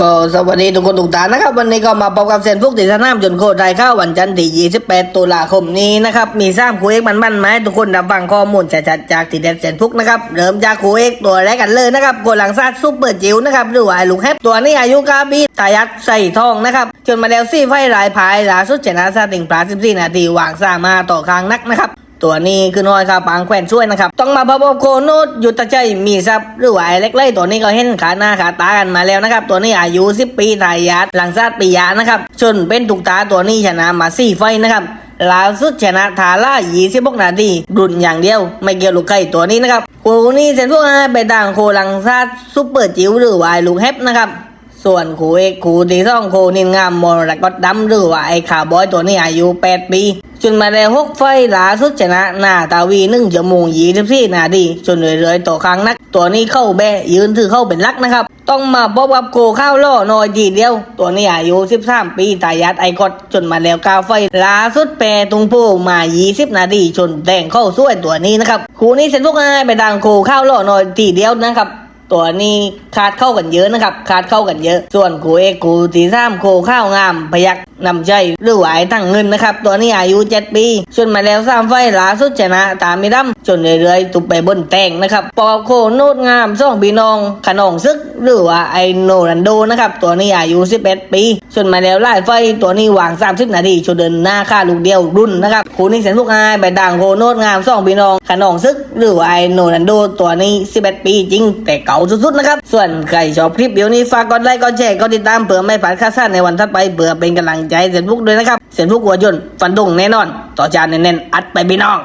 ก็สวัสดีทุกคนทุกท่านนะครับ วันนี้ก็มาพบกับเซนฟุกติสนามจนโคตรไทยเข้าวันจันทร์ที่28ตุลาคมนี้นะครับ มีสามคูเอกมันมันไหมทุกคนรับฟังข้อมูลชัดๆจากติดเด็ดเซนฟุกนะครับ เริ่มจากคูเอกตัวแรกกันเลยนะครับโกหลังซาดซุปเปอร์จิ๋วนะครับหรือว่าลูกแฮปตัวนี้อายุกาบีตายัดใส่ทองนะครับ จนมาแล้วซี่ไฟรายพายลาสุดชนะซาติงพลา14 นาทีวางซามาต่อคางนักนะครับ ตัวนี้คือน้อยครับปางแขวนช่วยนะครับต้องมาพบกับโคโนดยุทธใจมีทรัพย์หรือว่าไอ้เล็กไล่ตัวนี้ก็เห็นขาหน้าขาตากันมาแล้วนะครับ ตัวนี้อายุ 10 ปีทายาทหลังซาดปียานะครับชนเป็นตุกตาตัวนี้ชนะมาสี่ไฟนะครับล่าสุดชนะทาร่า26นาทีรุนอย่างเดียว ไม่เกี่ยวลูกไก่ตัวนี้นะครับโคนี้เซนพวกให้ไปต่างโคหลังซาดซุปเปอร์จิ๋วหรือว่าไอ้ลูกแฮปนะครับส่วนขู่เอกขู่ที่สองขู่นินงามมรกตดำหรือว่าไอ้ข่าวบอยตัวนี้อายุ 8 ปี จนมาได้หกไฟล์ล่าสุดชนะหน้าตาวีนึ่งชั่วโมงยีสิบสี่นาทีจนเรื่อยๆต่อครั้งนัก ตัวนี้เข้าแบยืนถือเข้าเป็นลักนะครับ ต้องมาพบกับโคข้าวล่อน้อยทีเดียว ตัวนี้อายุ13ปีตายัดไอกดจนมาแล้วกาไฟล่าสุดแปรตุงโพมา20นาทีจนแต่งเข้าสู้ตัวนี้นะครับคู่นี้เซ็นพวกง่ายไปดังโคข้าวล่อน้อยทีเดียวนะครับตัวนี้ขาดเข้ากันเยอะนะครับขาดเข้ากันเยอะ ส่วนกูเอกกูตีซ้ำโคข้าวงามพยัก นำใจหรือไหวตั้งเงินนะครับ ตัวนี้อายุเจ็ดปีชนมาแล้วสามไฟล์ล่าสุดชนะ ตามม่ดำจนเรื่อยๆ ตุบไปบนแตงนะครับ ปอบโคโนดงามส่องพี่น้อง ขนองซึก หรือว่าไอโนรันโดนะครับ ตัวนี้อายุ 11 ปีชนมาแล้วไล่ไฟตัวนี้วาง 30 นาทีชนเดินหน้าค่าลูกเดียวรุ่นนะครับคู่นี้เสียนพวกอายไปดังโคโนดงามส่องพี่น้อง ขนองซึก หรือว่าไอโนรันโดตัวนี้ 11 ปีจริง แต่เก่าสุดๆนะครับส่วนใครชอบคลิปเดี๋ยวนี้ฝากกดไลค์กดแชร์กดติดตามเผื่อไม่พลาดข่าวสารในวันถัดไปเผื่อเป็นกำลังใจเสียนพุกด้วยนะครับ เสียนพุกหัวยนฟันดงแน่นอน ต่อจานแน่นๆอัดไปพี่น้อง